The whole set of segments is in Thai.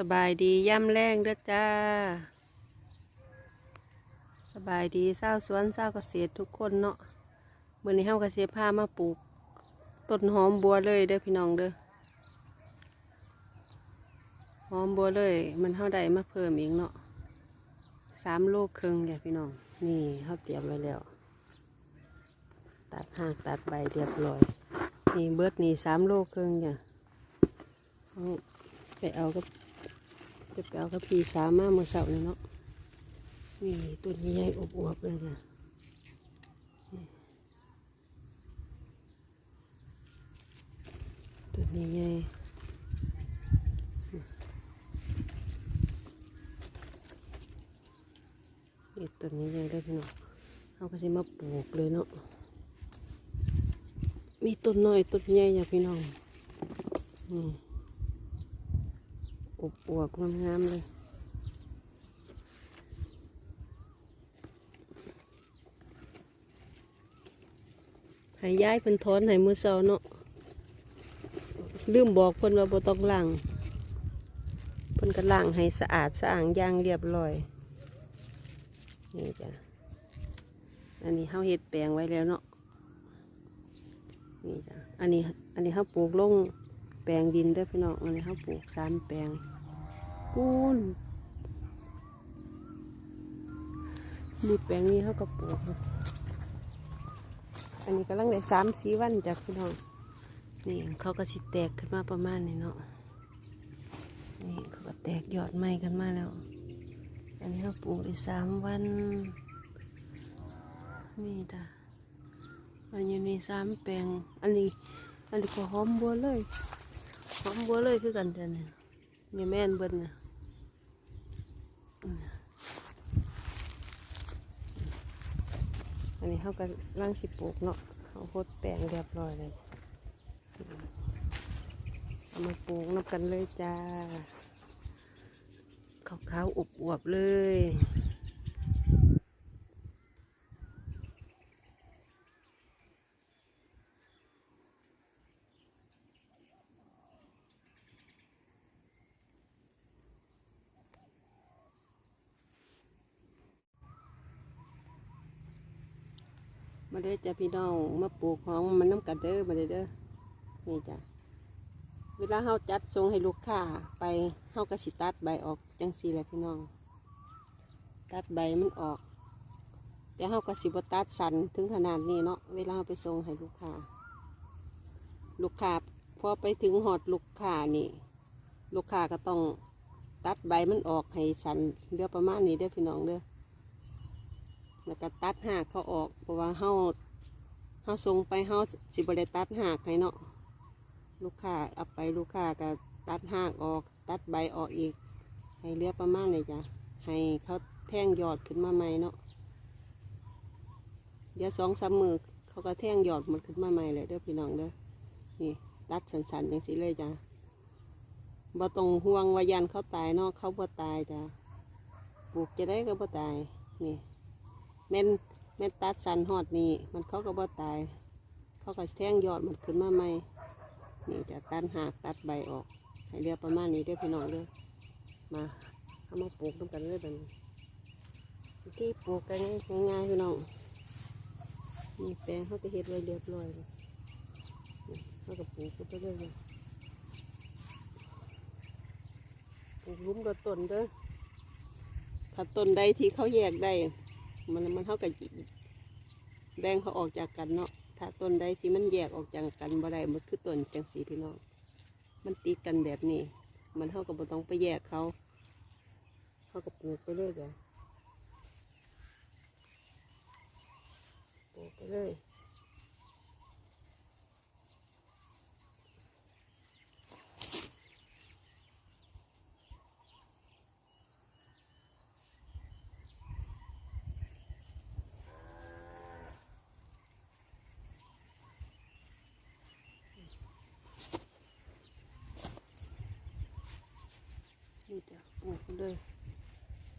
สบายดีย่ำแรงเด้อจ้า สบายดีเศร้าสวนเศร้าเกษตรทุกคนเนาะเมื่อนี้เฮาเกษตรพามาปลูกต้นหอมบัวเลยเด้อพี่น้องเด้อหอมบัวเลย มันเฮาได้มาเพิ่มอีกเนาะสามโลครึ่งจ้ะพี่น้อง นี่เฮาเตรียมไว้แล้ว ตัดหากตัดใบเรียบร้อยนี่เบิดนี่สามโลครึ่งจ้ะเอาไปเอากับ ไปไปเอากับพี่สามมาเมื่อเสาร์เนาะนี่ต้นใหญ่ๆอวบๆเลยจ้ะนี่ต้นใหญ่ๆนี่ต้นใหญ่ได้พี่น้องเขาก็จะมาปลูกเลยเนาะมีต้นน้อยต้นใหญ่จ้ะพี่น้อง นี่อวบๆงามๆเลย ให้ย้ายเพิ่นถอนให้มือเช้าเนาะ ลืมบอกเพิ่นว่าบ่ต้องล้างเพิ่นก็ล้างให้สะอาดสะอาดย่างเรียบร้อย นี่จ้ะ อันนี้เฮาเฮ็ดแปลงไว้แล้วเนาะ นี่จ้ะ อันนี้ อันนี้เฮาปลูกลงแปลงดินด้อพี่น้องอันนี้เฮาปลูกสามแปลง ปูนนี่แปลงนี้เฮาก็ปลูกอันนี้กำลังได้สามสีวันจากพี่น้อง นี่เขาก็สิแตกขึ้นมาประมาณนี้เนาะ นี่เขาก็แตกยอดใหม่กันมาแล้ว อันนี้เขาปลูกได้สามวัน นี่จ้ะมันอยู่ในสามแปลง อันนี้ อันนี้ก็หอมบัวเลย หอมบัวเลยคือกันเดนเนี่ยแม่นเบิ้ลนะอั นนี้เขาก็ล่างสิปลูกเนาะเขาโคตรแปลงเรียบร้อยเลยเอามาปลูกนับกันเลยจ้าขาวๆอวบๆเลย เด้อจ้ะพี่น้องมาปลูกของมันน้ำกันเด้อมาเด้อนี่จ้ะเวลาเฮาจัดส่งให้ลูกค้าไปเฮาก็สิตัดใบออกจังซี่แหละพี่น้อง ตัดใบมันออก แต่เฮาก็สิบตัดสันถึงขนาดนี้เนาะเวลาเฮาไปส่งให้ลูกค้าลูกค้าพอไปถึงหอดลูกค้านี่ ลูกค้าก็ต้องตัดใบมันออกให้สันเรือประมาณนี้เด้อพี่น้องเด้อ แล้วก็ตัดหากเขาออกเพราะว่าเฮาเฮาส่งไปเฮาสิบได้ตัดหากให้เนาะลูกค้าเอาไปลูกค้าก็ตัดหากออก ตัดใบออกอีก ให้เหลือประมาณนี้จ้ะให้เขาแท่งยอดขึ้นมาใหม่เนาะเดี๋ยวสองสามมือเขาก็แท่งยอดมันขึ้นมาใหม่เลยเด้อพี่น้องเด้อนี่ตัดสันๆอย่างสิเลยจ้ะบ่ต้องห่วงวายันเขาตายเนาะเขาบ่ตายจ้ะปลูกจะได้ก็บ่ตายนี่ แม่นแม่นตัดสันหอดนี่มันเขาก็บ่ตาย เขาก็แท่งยอดมันขึ้นมาใหม่นี่จะตัดหากตัดใบออกให้เรียบประมาณนี้เด้อพี่น้องเด้อมาเอามาปลูกด้วยกันเลยแบบนี้ที่ปลูกกันง่ายๆพี่น้องนี่แปลงเขาก็เฮ็ดไว้เรียบร้อยเลยเขาก็ปลูกไปเรื่อยๆปลูกลุ้มละต้นเด้อถ้าต้นใดที่เขาแยกได้ มันมันเท่ากับแบ่งเขาออกจากกันเนาะถ้าต้นใดที่มันแยกออกจากกันบ่ได้มันคือต้นจังสีพี่น้อง มันติดกันแบบนี้ มันเท่ากับบ่ต้องไปแยกเขาเขาก็ปลูกไปเรื่อยจ้ะปลูกไปเรื่อย นี่จ้ะปลูกเลย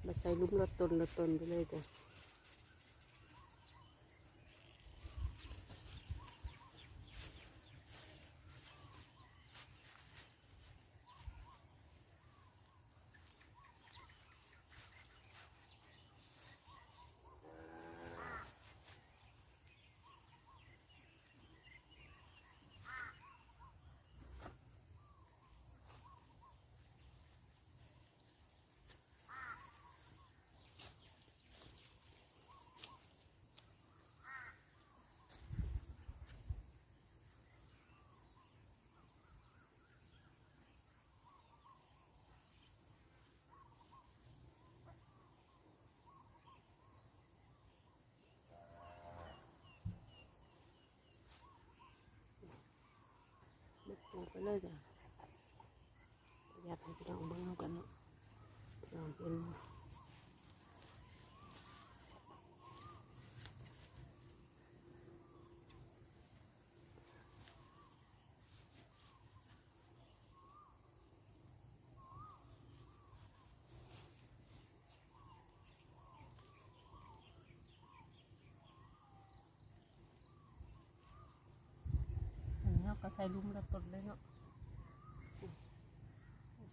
มาใส่ลุ้มละต้นละต้นไปเลยจ้ะ ป ลูกไปเลยจ้ะอยากให้พี่น้องเบิ่งเอากันเนาะพี่น้องเป็น เราก็ใส่ลุมละต้นเลยเนาะ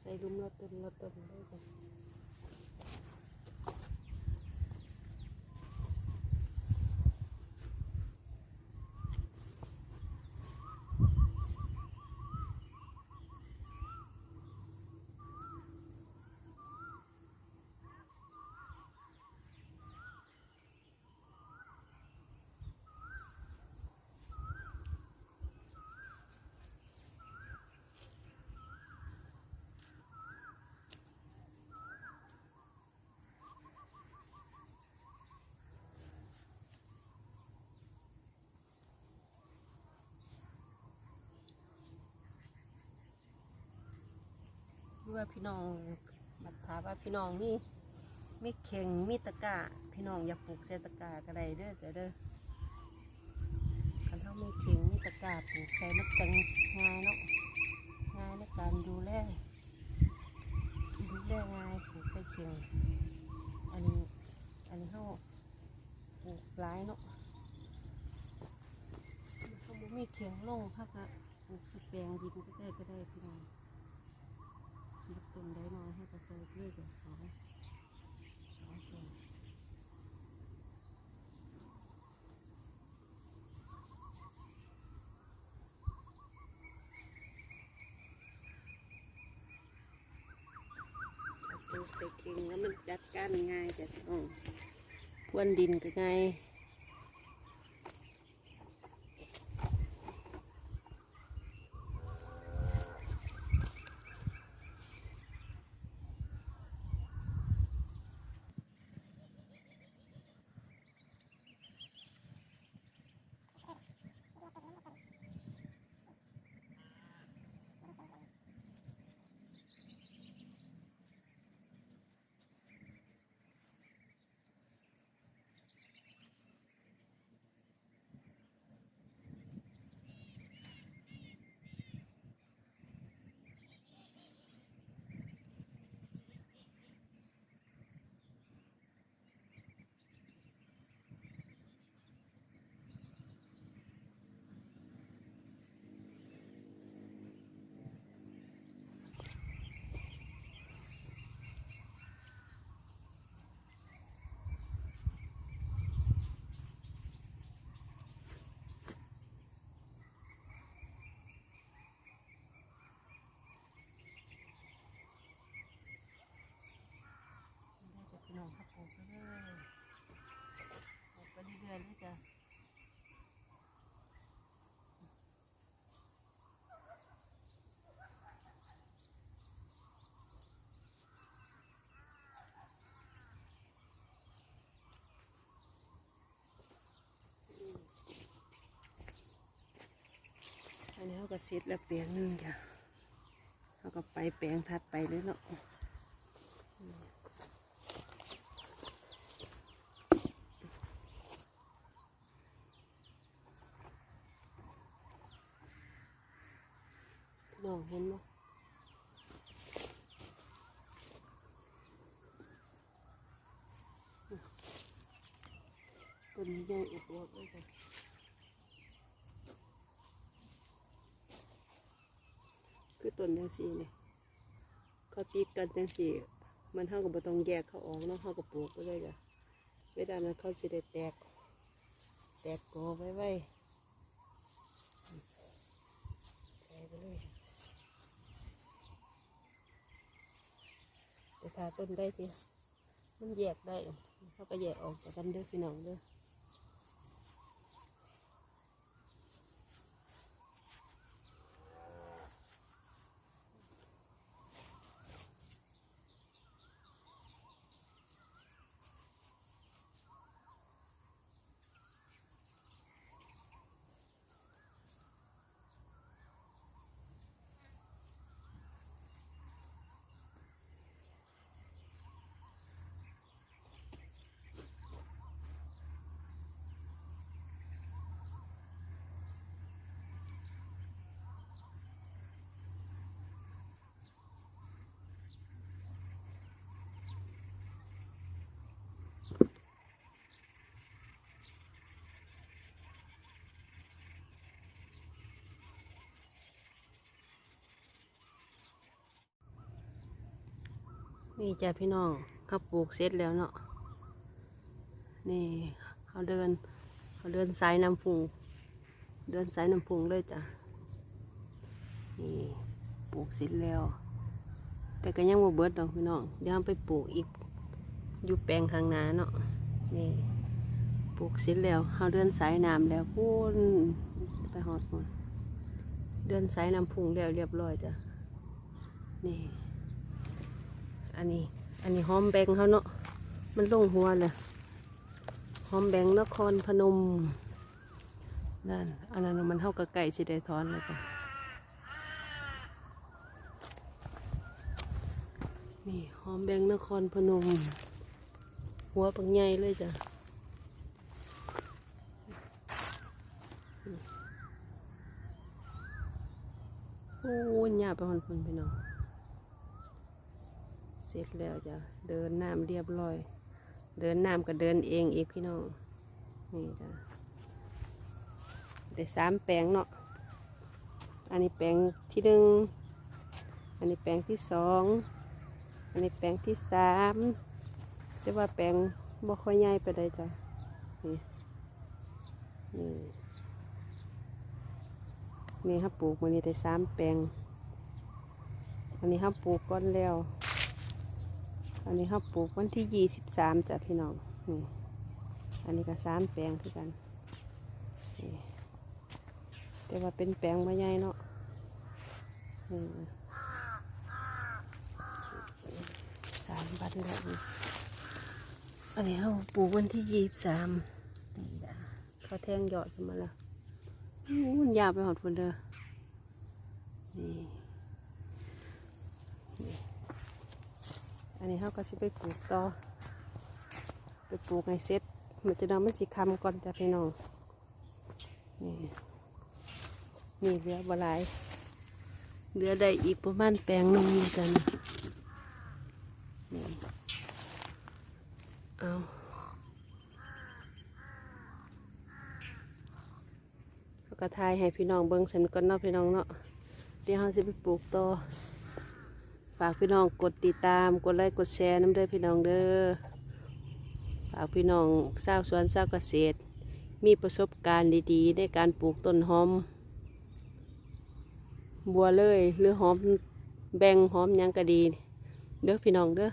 ใส่ลุมละต้นละต้นเลยจ้ะ ดูว่าพี่น้องบัดถามว่าพี่น้องมีมีเข่งมีตะกาพี่น้องอย่าปลูกใส่ตะกาก็ได้เด้อเด้อคันเฮามีเข่งมีตะกาปลูกใส่มันจังง่ายเนาะง่ายในการดูแลดูแลง่ายปลูกใส่เข่งอันนี้อันนี้เฮาปลูกหลายเนาะเขาบ่มีเข่งลงพักอะปลูกส่แปงดินก็ได้ก็ได้พี่น้อง ลูกต้นได้น้อยให้กระเซาะเรื่อยกับสองสองต้นปลูกใส่เข่งแล้วมันจัดการง่ายจะต้อพรวนดินก็ง่ายได้จากพี่น้องครับปลูกไปเลยปลูกไปเรื่อยๆเลยจ้ะ อันนี้ เขาก็เสร็จแล้วแปลงหนึงจ้ะเขาก็ไปแปลงถัดไปเลยเนาะน้องเห็นไหมต้นนี้ใหญ่อวบๆเลยจ้ะ คือ ต้นจังสีเนี่ยเขาติดกันจังสีมันเท่ากับบต้องแยกเขาออกเนาะเท่ากับปลูกไปเลยจ้ะเวลานั้นเขาสิได้แตก แตกกอไว้ไว้ใส่ไปเลยจะแต่ถ้าต้นได้ทีมันแยกได้เขาก็แยกออกจากกันเด้อพี่น้องเด้อ นี่จ้ะพี่น้องเขาปลูกเสร็จแล้วเนาะนี่เขาเดินเขาเดินสายน้ำพุงเดินสายน้ำพุงเลยจ้ะนี่ปลูกเสร็จแล้ว แต่ก็ยังบ่เบิดดอกพี่น้องเดี๋ยวไปปลูกอีกอยู่แปลงข้างหน้าเนาะนี่ปลูกเสร็จแล้วเขาเดินสายน้ำแล้วพูนไปหอดหมดเดินสายน้ำพุงแล้วเรียบร้อยจ้ะนี่ อันนี้ อันนี้หอมแบงเขาเนาะ มันลงหัวเลยหอมแบงนครพนม นั่น อันนั้นมันเท่ากับไก่สิได้ทอนเลยจ้ะนี่หอมแบงนครพนม หัวปังใหญ่เลยจ้ะโอ้ยหยาไปหอนคนพี่น้อง ร็จแล้วจ้ะเดินน้ำเรียบร้อย เดินน้ำก็เดินเองอีกพี่น้องนี่จ้ะได้สามแปลงเนาะอันนี้แปลงที่หนึ่งอันนี้แปลงที่สองอันนี้แปลงที่สามแต่ว่าแปลงบ่ค่อยใหญ่ไปเลยจ้ะนี่นี่นี่ครับปลูกมันนี่ได้สามแปลง อันนี้ครับปลูกก้อนแล้ว อันนี้เขาปลูกวันที่ยี่สิบสามจ้ะพี่น้องนี่อันนี้ก็สามแปลงคือกันแต่ว่าเป็นแปลงไม่ใหญ่เนาะนี่สามบันแล้วอันนี้เขาปลูกวันที่ยี่สิบสามนี่จ้ะเขาแทงยอดขึ้นมาแล้วมันยาวไปหอดคนเด้อนี่ อันนี้เขาก็สิไปปลูกต่อ ไปปลูกให้เสร็จมันจะนำมันสิคำก่อนจะพี่น้อง นี่นี่เหลือบหลายเหลือได้อีกประมาณแปลงหนึงนี่กันนี่เอาเขาก็ทายให้พี่น้องเบิ้งสันก่อนเนาะพี่น้องเนาะเดี๋ยวเขาจะไปปลูกต่อ ฝากพี่น้องกดติดตาม กดไลค์ กดแชร์น้ำเด้อพี่น้องเด้อ ฝากพี่น้องชาวสวนชาเกษตร มีประสบการณ์ดีๆ ในการปลูกต้นหอม บัวเลยหรือหอมแบ่งหอมยังก็ดี เด้อพี่น้องเด้อ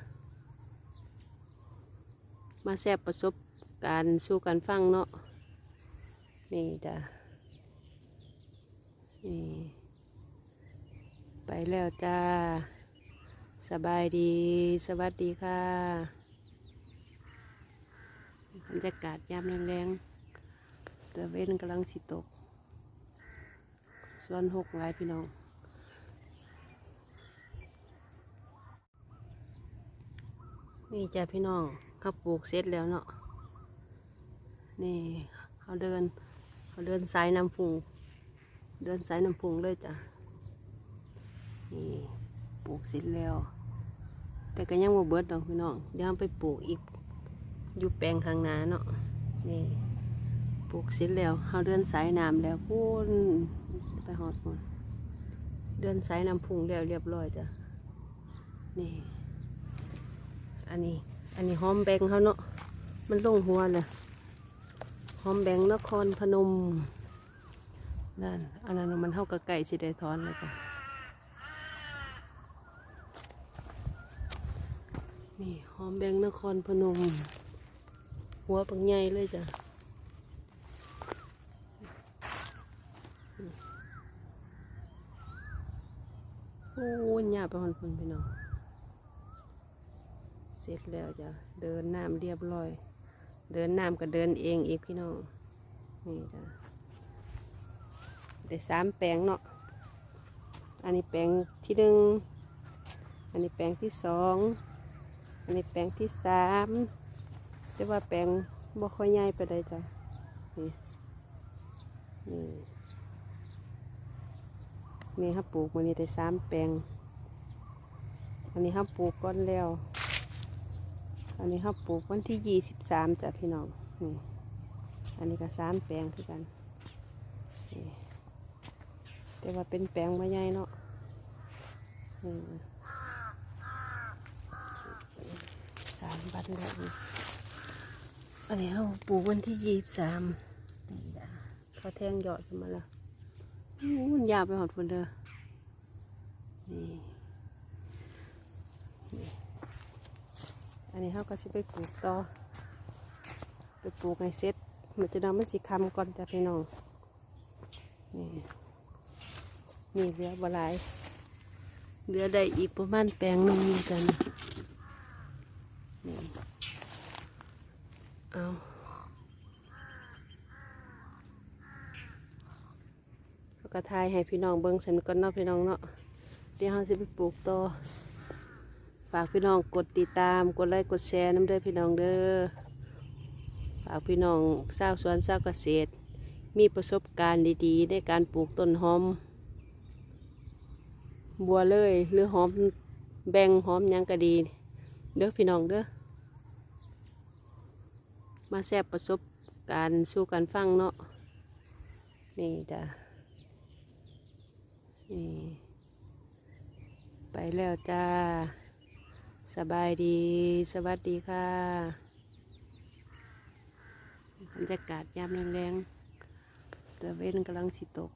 มาแชร์ประสบการณ์สู่กันฟังเนาะ นี่จ้ะ นี่ ไปแล้วจ้า สบายดี สวัสดีค่ะบรรยากาศยามแรงๆต่เว้นกำลังสิตก ส่วนหกหลายพี่น้อง นี่จ้ะพี่น้องเขาปลูกเสร็จแล้วเนาะ นี่เขาเดิน เขาเดินสายน้ำพุงเดินสายน้ำพุงเลยจ้ะ นี่ปลูกเสร็จแล้ว แต่ก็ยังบ่เบิดดอกพี่น้องเดี๋ยวไปปลูกอีก อยู่แปลงข้างหน้าเนาะนี่ปลูกเสร็จแล้วเราเดินสายน้ำแล้วพูนไปหอดหมดเดินสายน้ำพุงแล้วเรียบร้อยจ้ะนี่อันนี้อันนี้หอมแบงเขาเนาะมันลงหัวเลยหอมแบงนครพนมนั่นอันนั้นมันเท่ากับไก่สิได้ทอนเลยจ้ะ นี่หอมแบงนครพนม หัวปังใหญ่เลยจ้ะโอ้ยหยาไปหอนคนพี่น้องเสร็จแล้วจ้ะ เดินน้ำเรียบร้อย เดินน้ำก็เดินเองอีกพี่น้อง นี่จ้ะได้สามแปลงเนาะ อันนี้แปลงที่หนึ่ง อันนี้แปลงที่สอง อันนี้แปลงที่สามแต่ว่าแปลงบ่ค่อยใหญ่ไปเลยจ้ะนี่นี่นี่ครับปลูกมันนี่ได้สามแปลง อันนี้ครับปลูกก้อนแล้ว อันนี้ครับปลูกวันที่ยี่สิบสามจ้ะพี่น้องนี่อันนี้ก็สามแปลงคือกันนี่แต่ว่าเป็นแปลงไม่ใหญ่เนาะนี่ บัตรแล้วอันนี้เขาปลูกวันที่ยี่สิบสามนี่จ้ะเขาแทงยอดขึ้นมาแล้วอู้มันยาวไปหอดคนเด้อนี่อันนี้เขาก็สิไปปลูกต่อไปปลูกในเซ็ตมันจะนำมันสิคำก่อนจ้ะพี่น้อง นี่นี่เหลือบลายเหลือได้อีกประมาณแปลงนึงกันเอาแล้วก็ ทายให้พี่น้องเบิ้งสันก่อนเนาะพี่น้องเนาะเดี๋ยวเราจะไปปลูกต่อฝากพี่น้องกดติดตามกดไลค์กดแชร์น้ำเด้อพี่น้องเด้อฝากพี่น้องชาสวนชาเกษตร มีประสบการณ์ดีๆในการปลูกต้นหอม บัวเลยหรือหอมแบงหอมยังก็ดี เด้อพี่น้องเด้อมาแซบประสบการณ์สู่กันฟังเนาะนี่จ้ะ นี่ไปแล้วจ้า สบายดี สวัสดีค่ะบรรยากาศยามแรงๆแต่เว้นกำลังสิตก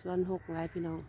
ส่วนหกหลายพี่น้อง